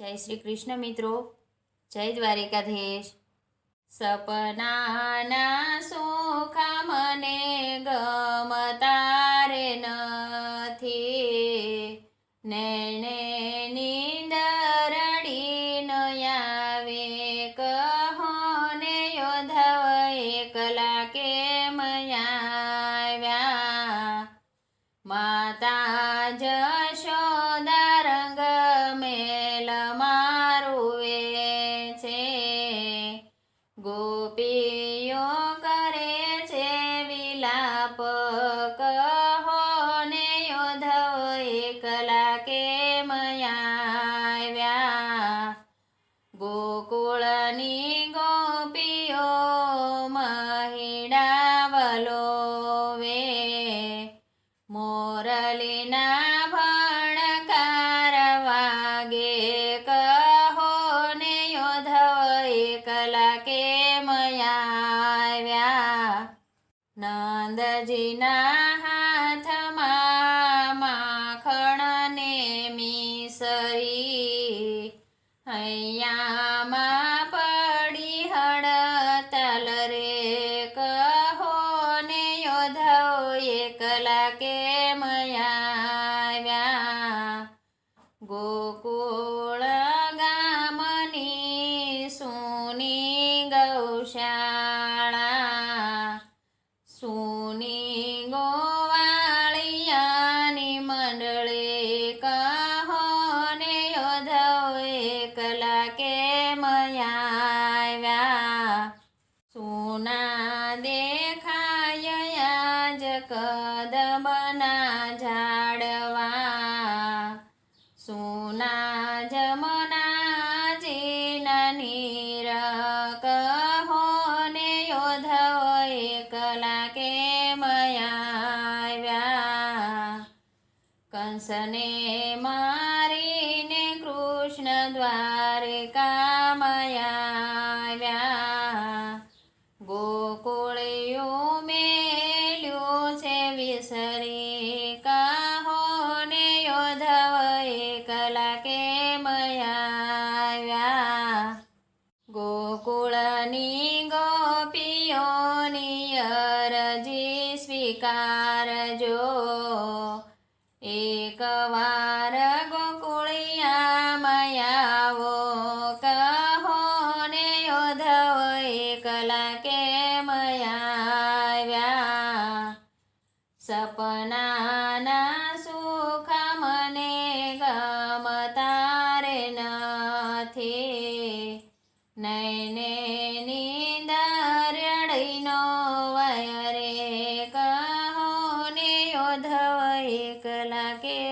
જય શ્રી કૃષ્ણ મિત્રો. જય દ્વારિકાધીશ. સપનાના સુખા મને ગમતા રે નથી. નેણે નીંદરડી નયાવે કહો ને યોધવ એકલા કે આવ્યા. માતા એકલા કે આવ્યા ગોકુળની ગોપીઓ મહિડા વલોવે. મોરલીના ભણકાર વાગે કહો ને યોધવ એકલા કે આવ્યા નંદજીના મીસરી હૈયામાં પડી હડતાલ રે કહો ને યોધવ એકલા કે આવ્યા ગોકુળ ગામની સુની ગૌશાળા સુના દેખાય આજ કદમના ઝાડવા. સુના જમના જીના નીર કહો ને યોધવ એકલા કે મયાવ્યા કંસને મારીને કૃષ્ણ દ્વારકામયા ગોકુળિયો મેલ્યું છે વિસરી કહો ને યોધવ એકલા કે આવ્યા ગોકુળની ગોપીઓની અરજી સ્વીકારજો. એક સપનાના સુખ મને ગમતા રે નથી. નૈને નીંદરડીનો વયરે કહો ને યોધવ એકલા કે